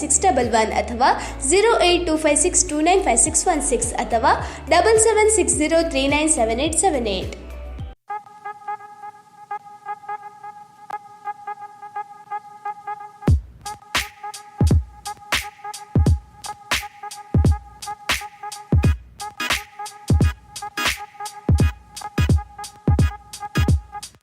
six double one ಅಥವಾ zero eight two five six two nine five six one six ಅಥವಾ double seven six zero three nine seven eight seven eight